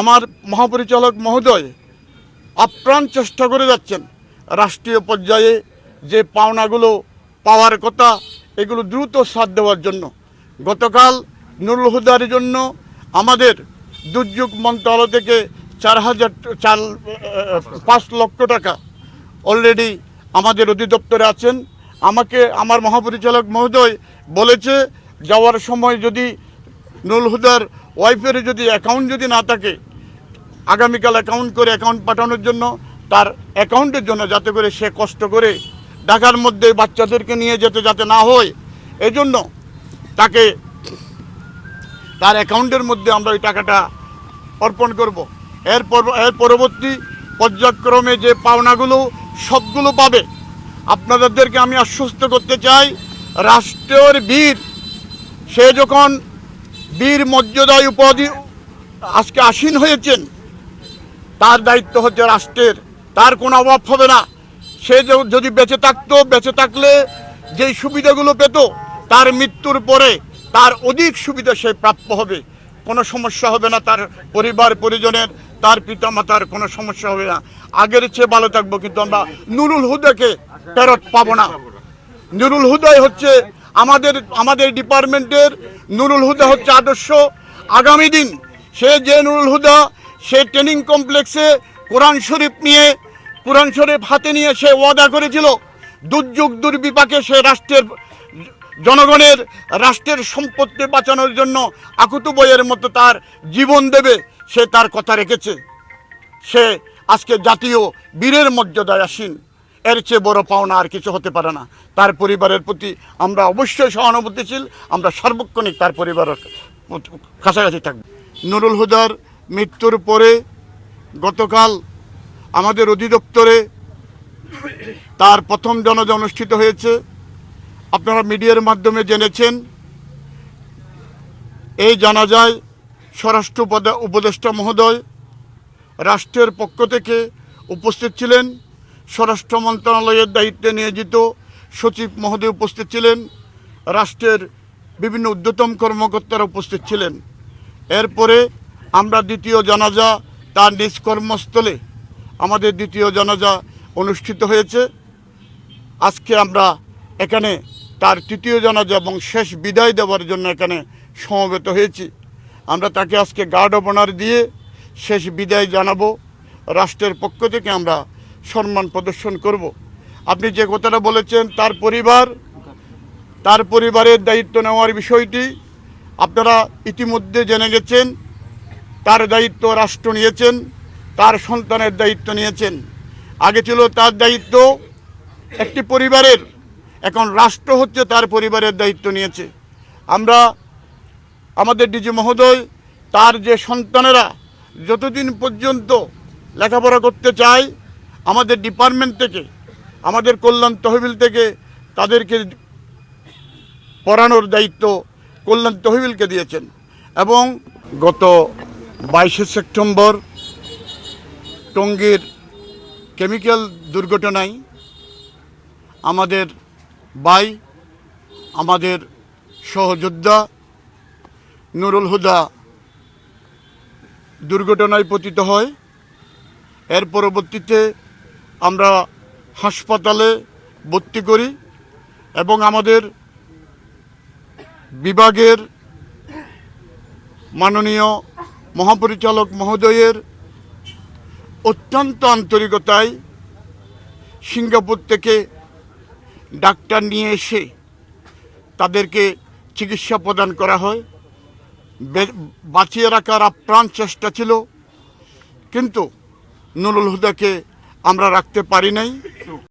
আমার মহাপরিচালক মহোদয় আপ্রাণ চেষ্টা করে যাচ্ছেন রাষ্ট্রীয় পর্যায়ে যে পাওনাগুলো পাওয়ার কথা, এগুলো দ্রুত সাথ দেওয়ার জন্য। গতকাল নুরুল হুদার জন্য আমাদের দুর্যোগ মন্ত্রণালয় থেকে চার হাজার, চার, পাঁচ লক্ষ টাকা অলরেডি আমাদের অধিদপ্তরে আছেন। আমাকে, আমার মহাপরিচালক মহোদয় বলেছে, যাওয়ার সময় যদি নুরুল হুদার ওয়াইফের যদি অ্যাকাউন্ট যদি না থাকে, আগামীকাল অ্যাকাউন্ট করে অ্যাকাউন্ট পাঠানোর জন্য, তার অ্যাকাউন্টের জন্য যাতে করে সে কষ্ট করে ঢাকার মধ্যে বাচ্চাদেরকে নিয়ে যেতে যাতে না হয়, এজন্য তাকে তার অ্যাকাউন্টের মধ্যে আমরা ওই টাকাটা অর্পণ করব। এর এর পরবর্তী পর্যায়ক্রমে যে পাওনাগুলো সবগুলো পাবে, আপনাদেরকে আমি আশ্বস্ত করতে চাই, রাষ্ট্রের বীর, সে যখন বীর মর্যাদায় উপাধি আজকে আসীন হয়েছেন। তার দায়িত্ব হচ্ছে রাষ্ট্রের। তার কোনো অভাব হবে না। সে যদি বেঁচে থাকতো, বেঁচে থাকলে যেই সুবিধাগুলো পেত, তার মৃত্যুর পরে তার অধিক সুবিধা সে প্রাপ্য হবে। কোনো সমস্যা হবে না তার পরিবার, পরিজনের, তার পিতামাতার কোনো সমস্যা হবে না। আগের চেয়ে ভালো থাকব, কিন্তু আমরা নুরুল হুদাকে ফেরত পাবো না। নুরুল হুদাই হচ্ছে আমাদের আমাদের ডিপার্টমেন্টের নুরুল হুদা হচ্ছে আদর্শ। আগামী দিন সে যে নুরুল হুদা, সে ট্রেনিং কমপ্লেক্সে কোরআন শরীফ নিয়ে, কোরআন শরীফ হাতে নিয়ে সে ওয়াদা করেছিল। দুর্যোগ দুর্বিপাকে সে রাষ্ট্রের, জনগণের, রাষ্ট্রের সম্পত্তি বাঁচানোর জন্য আকুতু বইয়ের মতো তার জীবন দেবে, সে তার কথা রেখেছে। সে আজকে জাতীয় বীরের মর্যাদায় আসীন। এর চেয়ে বড় পাওনা আর কিছু হতে পারে না। তার পরিবারের প্রতি আমরা অবশ্যই সহানুভূতিশীল, আমরা সার্বক্ষণিক তার পরিবারের কাছাকাছি থাকব। নুরুল হুদার মৃত্যুর পরে গতকাল আমাদের অধিদপ্তরে তার প্রথম জনজা অনুষ্ঠিত হয়েছে। আপনারা মিডিয়ার মাধ্যমে জেনেছেন, এই জানাজায় স্বরাষ্ট্র উপদে- উপদেষ্টা মহোদয় রাষ্ট্রের পক্ষ থেকে উপস্থিত ছিলেন। স্বরাষ্ট্র মন্ত্রণালয়ের দায়িত্বে নিয়োজিত সচিব মহোদয় উপস্থিত ছিলেন, রাষ্ট্রের বিভিন্ন উদ্যতম কর্মকর্তারা উপস্থিত ছিলেন। এরপরে আমরা দ্বিতীয় জানাজা তার নিজ কর্মস্থলে, আমাদের দ্বিতীয় জানাজা অনুষ্ঠিত হয়েছে। আজকে আমরা এখানে তার তৃতীয় জানাজা এবং শেষ বিদায় দেওয়ার জন্য এখানে সমবেত হয়েছি। আমরা তাকে আজকে গার্ড অব অনার দিয়ে শেষ বিদায় জানাব। রাষ্ট্রের পক্ষ থেকে আমরা সম্মান প্রদর্শন করব। আপনি যে কথাটা বলেছেন, তার পরিবার, তার পরিবারের দায়িত্ব নেওয়ার বিষয়টি আপনারা ইতিমধ্যে জেনে গেছেন, তার দায়িত্ব রাষ্ট্র নিয়েছেন, তার সন্তানের দায়িত্ব নিয়েছেন। আগে ছিল তার দায়িত্ব একটি পরিবারের, এখন রাষ্ট্র হচ্ছে তার পরিবারের দায়িত্ব নিয়েছে। আমরা, আমাদের ডিজি মহোদয়, তার যে সন্তানেরা যতদিন পর্যন্ত লেখাপড়া করতে চায় আমাদের ডিপার্টমেন্ট থেকে, আমাদের কল্যাণ তহবিল থেকে তাদেরকে পড়ানোর দায়িত্ব কল্যাণ তহবিলকে দিয়েছেন। এবং গত বাইশে সেপ্টেম্বর টঙ্গীর কেমিক্যাল দুর্ঘটনায় আমাদের বাই আমাদের সহযোদ্ধা নুরুল হুদা দুর্ঘটনায় পতিত হয়। এর পরবর্তীতে আমরা হাসপাতালে ভর্তি করি এবং আমাদের বিভাগের মাননীয় মহাপরিচালক মহোদয়ের অত্যন্ত আন্তরিকতায় সিঙ্গাপুর থেকে ডাক্তার নিয়ে এসে তাদেরকে চিকিৎসা প্রদান করা হয়। বাঁচিয়ে রাখার আপ্রাণ চেষ্টা ছিল। কিন্তু নুরুল হুদাকে আমরা রাখতে পারি নাই।